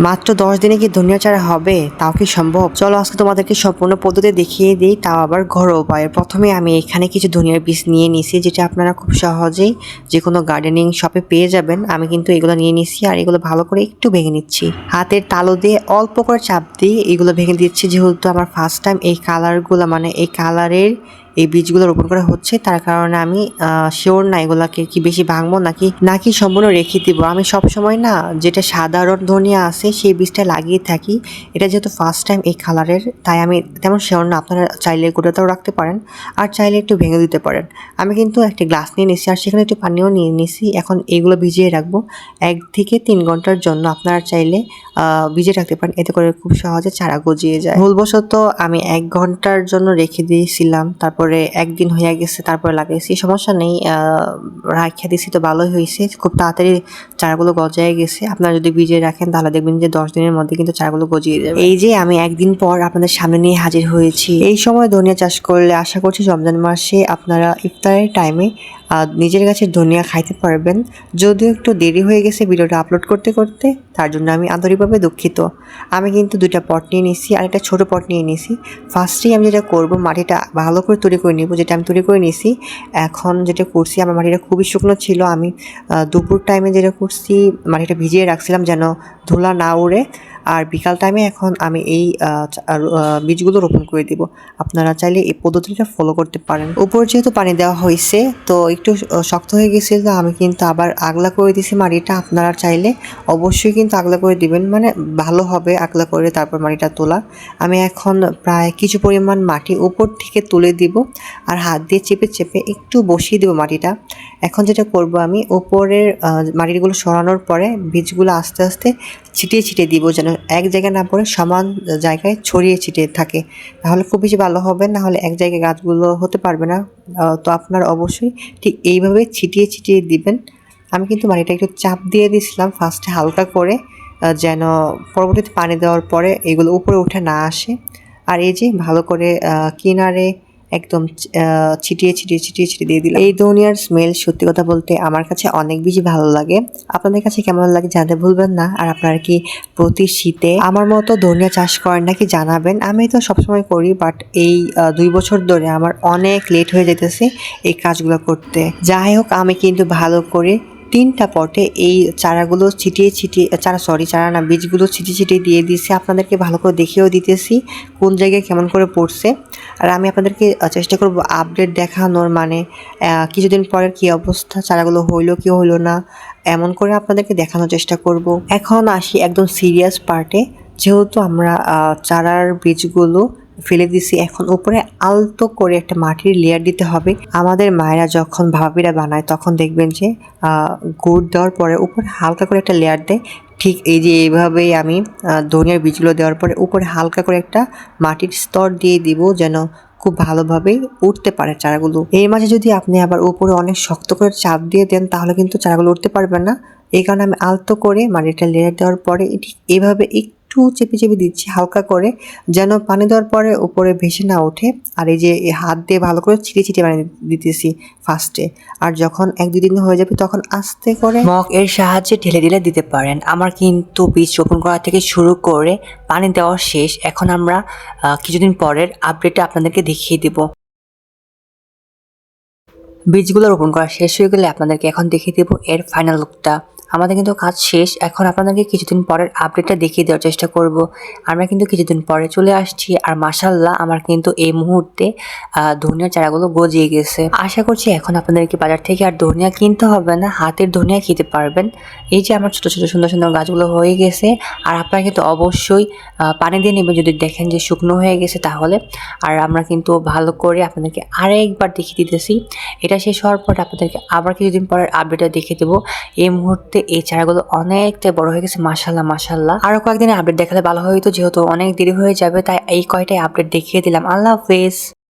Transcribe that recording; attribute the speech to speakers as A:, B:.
A: মাত্র দশ দিনে কি ধনিয়া চারা হবে? তাও কি সম্ভব? চলো আজকে তোমাদেরকে সম্পূর্ণ পদ্ধতি দেখিয়ে দিই, তাও আবার ঘরোয়া উপায়ে। প্রথমে আমি এখানে কিছু ধনিয়ার বীজ নিয়ে নিছি, যেটা আপনারা খুব সহজেই যে কোনো গার্ডেনিং শপে পেয়ে যাবেন। আমি কিন্তু এগুলো নিয়ে নিছি আর এগুলো ভালো করে একটু ভেঙে নিচ্ছি। হাতের তালো দিয়ে অল্প করে চাপ দিয়ে এগুলো ভেঙে দিচ্ছি, যেহেতু আমার ফার্স্ট টাইম এই কালারগুলো মানে এই কালারের এই বীজগুলো রোপণ করা হচ্ছে, তার কারণে আমি শিওর না এগুলাকে কি বেশি ভাঙবো নাকি নাকি সম্পূর্ণ রেখে দিব। আমি সব সময় না যেটা সাধারণ ধনিয়া আছে সেই বীজটা লাগিয়ে থাকি, এটা যেহেতু ফার্স্ট টাইম এই কালারের তাই আমি তেমন শিওর না, আপনারা চাইলে গোটাতেও রাখতে পারেন, আর চাইলে একটু ভেঙে দিতে পারেন। আমি কিন্তু একটা গ্লাস নিয়ে নিছি আর সেখানে একটু পানিও নিয়ে নিছি, এখন এগুলো ভিজিয়ে রাখব। এক থেকে তিন ঘণ্টার জন্য আপনারা চাইলে ভিজিয়ে রাখতে পারেন, এতে করে খুব সহজে চারা গজিয়ে যায়। ভুলবশত আমি এক ঘণ্টার জন্য রেখে দিয়েছিলাম, তারপরে একদিন হয়ে গেছে, তারপরে লাগাইছি। সমস্যা নেই রাখিয়া দিয়েছি তো ভালোই হয়েছে খুব তাড়াতাড়ি চারাগুলো গজায় গেছে। আপনারা যদি ভিজিয়ে রাখেন, তাহলে দেখবেন যে দশ দিনের মধ্যে কিন্তু চারাগুলো গজিয়ে যাবে। এই যে আমি একদিন পর আপনাদের সামনে নিয়ে হাজির হয়েছি। এই সময় ধনিয়া চাষ করলে আশা করছি রমজান মাসে আপনারা ইফতারের টাইমে নিজের গাছের ধনিয়া খাইতে পারবেন। যদিও একটু দেরি হয়ে গেছে ভিডিওটা আপলোড করতে করতে, তার জন্য আমি আন্তরিকভাবে দুঃখিত। আমি কিন্তু দুইটা পট নিয়ে নিয়েছি আর একটা ছোটো পট নিয়ে নিয়েছি ফার্স্টেই আমি যেটা করব, মাটিটা ভালো করে তৈরি করে নিব, যেটা আমি তৈরি করে নিয়েছি। এখন যেটা করছি, আমার মাটিটা খুবই শুকনো ছিল। আমি দুপুর টাইমে যেটা করছি, মাটিটা ভিজিয়ে রাখছিলাম যেন ধুলা না উড়ে আর বিকাল টাইমে এখন আমি এই বীজগুলো রোপণ করে দিব। আপনারা চাইলে এই পদ্ধতিটা ফলো করতে পারেন। উপর যেহেতু পানি দেওয়া হয়েছে, তো একটু শক্ত হয়ে গেছিল আমি কিন্তু আবার আগলা করে দিছি মাটিটা। আপনারা চাইলে অবশ্যই কিন্তু আগলা করে দিবেন মানে ভালো হবে আগলা করে তারপর মাটিটা তোলা। আমি এখন প্রায় কিছু পরিমাণ মাটি উপর থেকে তুলে দিব আর হাত দিয়ে চেপে চেপে একটু বসিয়ে দেবো মাটিটা। এখন যেটা করব আমি, উপরের মাটিগুলো সরানোর পরে বীজগুলো আস্তে আস্তে ছিটিয়ে ছিটিয়ে দিব যেন এক জায়গায় না পড়ে সমান জায়গায় ছড়িয়ে ছিটিয়ে থাকে। তাহলে খুব বেশি ভালো হবে, না হলে এক জায়গায় গাছগুলো হতে পারবে না। তো আপনার অবশ্যই ঠিক এইভাবে ছিটিয়ে ছিটিয়ে দিবেন। আমি কিন্তু মাটিটা একটু চাপ দিয়ে দিয়েছিলাম ফার্স্টে হালকা করে যেন পরবর্তীতে পানি দেওয়ার পরে এগুলো উপরে উঠে না আসে। আর এই যে ভালো করে কিনারে একদম ছিটিয়ে ছিটিয়ে ছিটিয়ে ছিটিয়ে দিয়ে দিলাম। এই ধনিয়ার স্মেল সত্যি কথা বলতে আমার কাছে অনেক বেশি ভালো লাগে। আপনাদের কাছে কেমন লাগে জানতে ভুলবেন না। আর আপনারা কি প্রতি শীতে আমার মতো ধনিয়া চাষ করেন নাকি জানাবেন? আমি তো সবসময় করি বাট এই দুই বছর ধরে আমার অনেক লেট হয়ে যেতেছে এই কাজগুলো করতে। যাই হোক, আমি কিন্তু ভালো করে। তিনটা পটে এই চারাগুলো ছিটিয়ে ছিটিয়ে, চারা সরি চারা না, বীজগুলো ছিটিয়ে ছিটিয়ে দিয়ে দিয়েছি। আপনাদেরকে ভালো করে দেখেও দিতেছি কোন জায়গায় কেমন করে পড়ছে। আর আমি আপনাদেরকে চেষ্টা করব আপডেট দেখানোর মানে কিছুদিন পরের কি অবস্থা, চারাগুলো হইল কি হইল না, এমন করে আপনাদেরকে দেখানোর চেষ্টা করব। এখন আসি একদম সিরিয়াস পার্টে যেহেতু আমরা চারার বীজগুলো ফেলে দিছি। এখন উপরে আলতো করে একটা মাটির লেয়ার দিতে হবে। আমাদের মায়েরা যখন ভাবিরা বানায়, তখন দেখবেন যে গুড় দেওয়ার পরে উপরে হালকা করে একটা লেয়ার দেয়। ঠিক এই যে এইভাবেই আমি ধনিয়ার বীজগুলো দেওয়ার পরে উপরে হালকা করে একটা মাটির স্তর দিয়ে দিব যেন খুব ভালোভাবেই উঠতে পারে চারাগুলো। এর মাঝে যদি আপনি আবার উপরে অনেক শক্ত করে চাপ দিয়ে দেন, তাহলে কিন্তু চারাগুলো উঠতে পারবে না। এই কারণে আমি আলতো করে মাটিটা লেয়ার দেওয়ার পরে ঠিক এভাবে একটু চেপে চেপে দিচ্ছি হালকা করে, যেন পানি দেওয়ার পরে উপরে ভেসে না ওঠে। আর এই যে হাত দিয়ে ভালো করে ছিটিয়ে ছিটিয়ে পানি দিতেছি ফার্স্টে আর যখন এক দুই দিন হয়ে যাবে তখন আস্তে করে মগ এর সাহায্যে ঢেলে ঢেলে দিতে পারেন। আমার কিন্তু বীজ রোপণ করা থেকে শুরু করে পানি দেওয়া শেষ। এখন আমরা কিছুদিন পরের আপডেটটা আপনাদেরকে দেখিয়ে দেব। বীজগুলো রোপণ করা শেষ হয়ে গেলে আপনাদেরকে এখন দেখিয়ে দেবো এর ফাইনাল লুকটা আমাদের কিন্তু কাজ শেষ। এখন আপনাদেরকে কিছুদিন পরের আপডেটটা দেখিয়ে দেওয়ার চেষ্টা করব। আমরা কিন্তু কিছুদিন পরে চলে আসছি আর মাসাল্লাহ আমার কিন্তু এই মুহূর্তে আহ, ধনিয়া চারাগুলো গজিয়ে গেছে। আশা করছি এখন আপনাদেরকে বাজার থেকে আর ধনিয়া কিনতে হবে না হাতের ধনিয়া খেতে পারবেন। এই যে আমার ছোট ছোট সুন্দর সুন্দর গাছগুলো হয়ে গেছে আর আপনারা কিন্তু অবশ্যই পানি দিয়ে নেবেন যদি দেখেন যে শুকনো হয়ে গেছে তাহলে। আর আমরা কিন্তু ভালো করে আপনাদেরকে আরেকবার দেখিয়ে দিতেছি। এটা শেষ হওয়ার পর আপনাদেরকে আবার কিছুদিন পরের আপডেটটা দেখিয়ে দেবো। এই মুহূর্তে এই চারাগুলো অনেকটা বড় হয়ে গেছে মাসাল্লাহ মাসাল্লাহ আরও কয়েকদিনে আপডেট দেখালে ভালো হয়তো যেহেতু অনেক দেরি হয়ে যাবে, তাই এই কয়টাই আপডেট দেখিয়ে দিলাম। আল্লাহ হাফেজ।